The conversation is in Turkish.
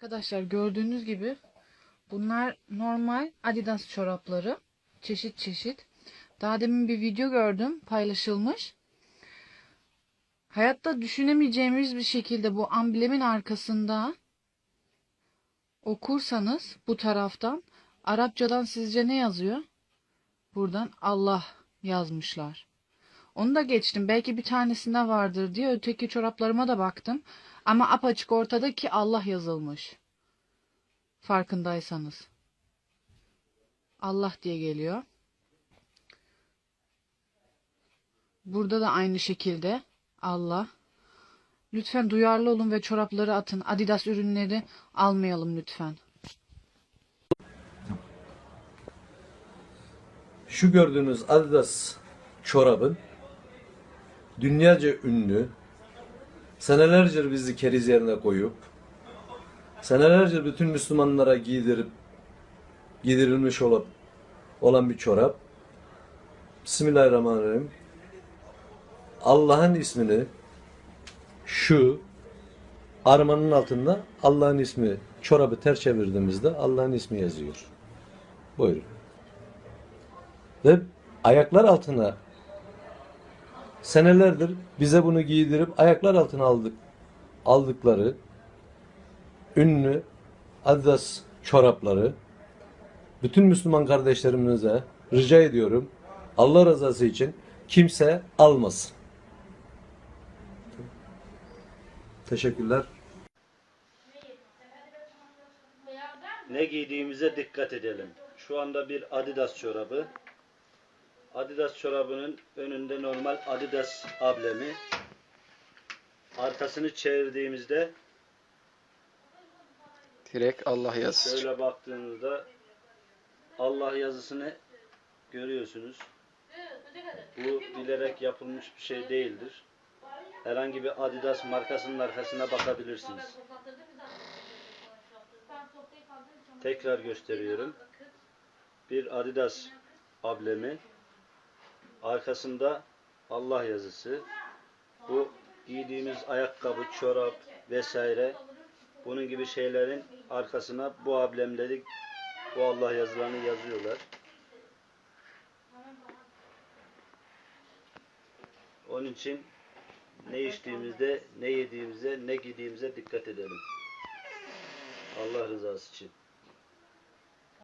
Arkadaşlar gördüğünüz gibi bunlar normal Adidas çorapları. Çeşit çeşit. Daha demin bir video gördüm paylaşılmış. Hayatta düşünemeyeceğimiz bir şekilde bu amblemin arkasında okursanız bu taraftan Arapçadan sizce ne yazıyor? Buradan Allah yazmışlar. Onu da geçtim. Belki bir tanesinde vardır diye öteki çoraplarıma da baktım. Ama apaçık ortada ki Allah yazılmış. Farkındaysanız. Allah diye geliyor. Burada da aynı şekilde Allah. Lütfen duyarlı olun ve çorapları atın. Adidas ürünleri almayalım lütfen. Şu gördüğünüz Adidas çorabın dünyaca ünlü, senelerce bizi keriz yerine koyup, senelerce bütün Müslümanlara giydirip, giydirilmiş olup, olan bir çorap. Bismillahirrahmanirrahim. Allah'ın ismini şu armanın altında Allah'ın ismi çorabı ters çevirdiğimizde Allah'ın ismi yazıyor. Buyurun. Ve ayaklar altına senelerdir bize bunu giydirip ayaklar altına aldık aldıkları ünlü Adidas çorapları bütün Müslüman kardeşlerimize rica ediyorum Allah rızası için kimse almasın. Teşekkürler. Ne giydiğimize dikkat edelim. Şu anda bir Adidas çorabı. Adidas çorabının önünde normal Adidas ablemi. Arkasını çevirdiğimizde Direkt Allah yazsın. şöyle baktığınızda Allah yazısını görüyorsunuz. Bu bilerek yapılmış bir şey değildir. Herhangi bir Adidas markasının arkasına bakabilirsiniz. Tekrar gösteriyorum. Bir Adidas ablemi. Arkasında Allah yazısı. Bu giydiğimiz ayakkabı, çorap vesaire bunun gibi şeylerin arkasına bu ablemleri bu Allah yazılarını yazıyorlar. Onun için ne içtiğimizde, ne yediğimize, ne giydiğimize dikkat edelim. Allah rızası için.